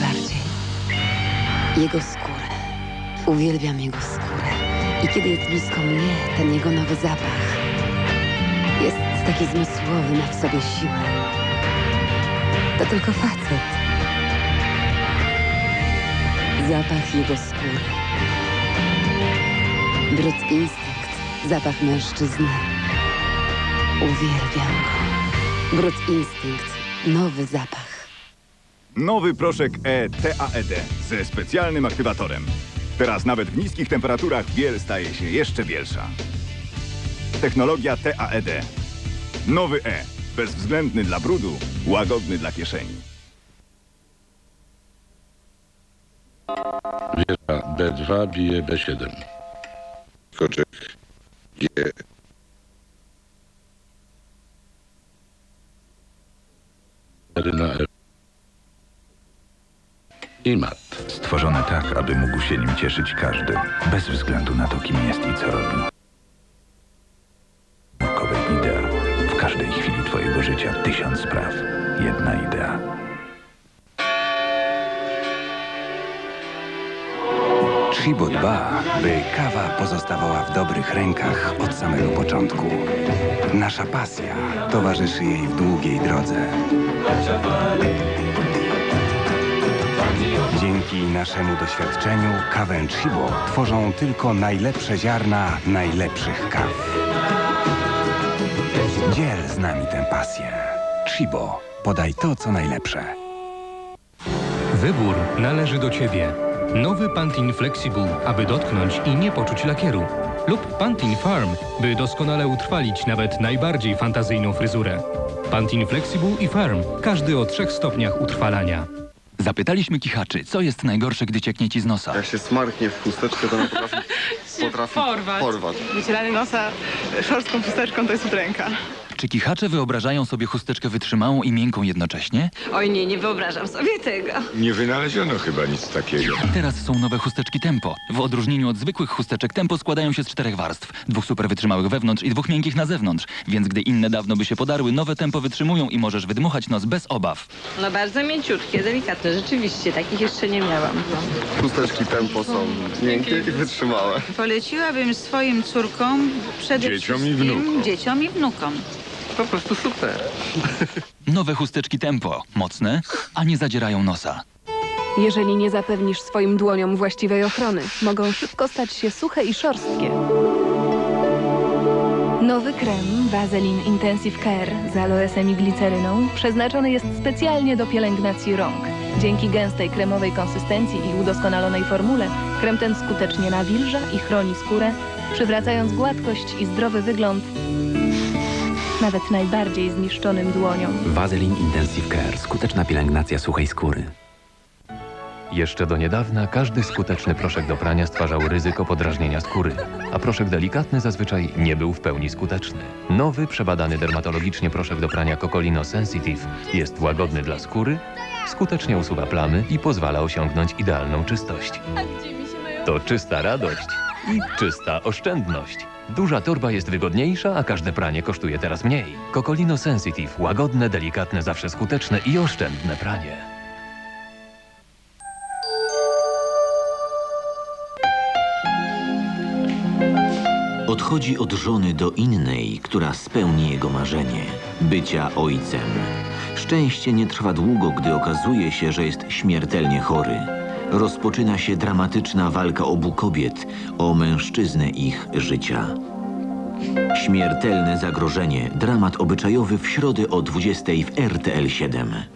najbardziej. Jego skórę. Uwielbiam jego skórę. I kiedy jest blisko mnie, ten jego nowy zapach jest taki zmysłowy, ma w sobie siłę. To tylko facet. Zapach jego skóry. Brud instynkt. Zapach mężczyzny. Uwielbiam go. Brud instynkt. Nowy zapach. Nowy proszek E TAED ze specjalnym aktywatorem. Teraz nawet w niskich temperaturach biel staje się jeszcze bielsza. Technologia TAED. Nowy E. Bezwzględny dla brudu, łagodny dla kieszeni. Wieża B2 bije B7. Koczek G. na F. I mat. Stworzone tak, aby mógł się nim cieszyć każdy, bez względu na to, kim jest i co robi. Naukowe idea. W każdej chwili twojego życia tysiąc spraw. Jedna idea. Chibo dba, by kawa pozostawała w dobrych rękach od samego początku. Nasza pasja towarzyszy jej w długiej drodze. Dzięki naszemu doświadczeniu kawę Chibo tworzą tylko najlepsze ziarna najlepszych kaw. Dziel z nami tę pasję. Chibo, podaj to, co najlepsze. Wybór należy do Ciebie. Nowy Pantin Flexible, aby dotknąć i nie poczuć lakieru. Lub Pantin Farm, by doskonale utrwalić nawet najbardziej fantazyjną fryzurę. Pantin Flexible i Farm, każdy o trzech stopniach utrwalania. Zapytaliśmy kichaczy, co jest najgorsze, gdy cieknie ci z nosa. Jak się smarknie w chusteczkę, to ona potrafi, potrafi Porwać. porwać. Wycieranie nosa szorstką chusteczką to jest udręka. Czy kichacze wyobrażają sobie chusteczkę wytrzymałą i miękką jednocześnie? Oj nie, nie wyobrażam sobie tego. Nie wynaleziono chyba nic takiego. Teraz są nowe chusteczki Tempo. W odróżnieniu od zwykłych chusteczek Tempo składają się z czterech warstw. Dwóch super wytrzymałych wewnątrz i dwóch miękkich na zewnątrz. Więc gdy inne dawno by się podarły, nowe Tempo wytrzymują i możesz wydmuchać nos bez obaw. No bardzo mięciutkie, delikatne, rzeczywiście, takich jeszcze nie miałam. Chusteczki tempo są miękkie i wytrzymałe. Poleciłabym swoim córkom przede Dzieciom i wszystkim wnukom. dzieciom i wnukom. Po prostu super. Nowe chusteczki Tempo. Mocne, a nie zadzierają nosa. Jeżeli nie zapewnisz swoim dłoniom właściwej ochrony, mogą szybko stać się suche i szorstkie. Nowy krem Vaseline Intensive Care z aloesem i gliceryną przeznaczony jest specjalnie do pielęgnacji rąk. Dzięki gęstej kremowej konsystencji i udoskonalonej formule krem ten skutecznie nawilża i chroni skórę, przywracając gładkość i zdrowy wygląd nawet najbardziej zniszczonym dłoniom. Vaseline Intensive Care. Skuteczna pielęgnacja suchej skóry. Jeszcze do niedawna każdy skuteczny proszek do prania stwarzał ryzyko podrażnienia skóry, a proszek delikatny zazwyczaj nie był w pełni skuteczny. Nowy, przebadany dermatologicznie proszek do prania Cocolino Sensitive jest łagodny dla skóry, skutecznie usuwa plamy i pozwala osiągnąć idealną czystość. To czysta radość i czysta oszczędność. Duża torba jest wygodniejsza, a każde pranie kosztuje teraz mniej. Cocolino Sensitive. Łagodne, delikatne, zawsze skuteczne i oszczędne pranie. Odchodzi od żony do innej, która spełni jego marzenie bycia ojcem. Szczęście nie trwa długo, gdy okazuje się, że jest śmiertelnie chory. Rozpoczyna się dramatyczna walka obu kobiet o mężczyznę ich życia. Śmiertelne zagrożenie. Dramat obyczajowy w środę o 20 w RTL 7.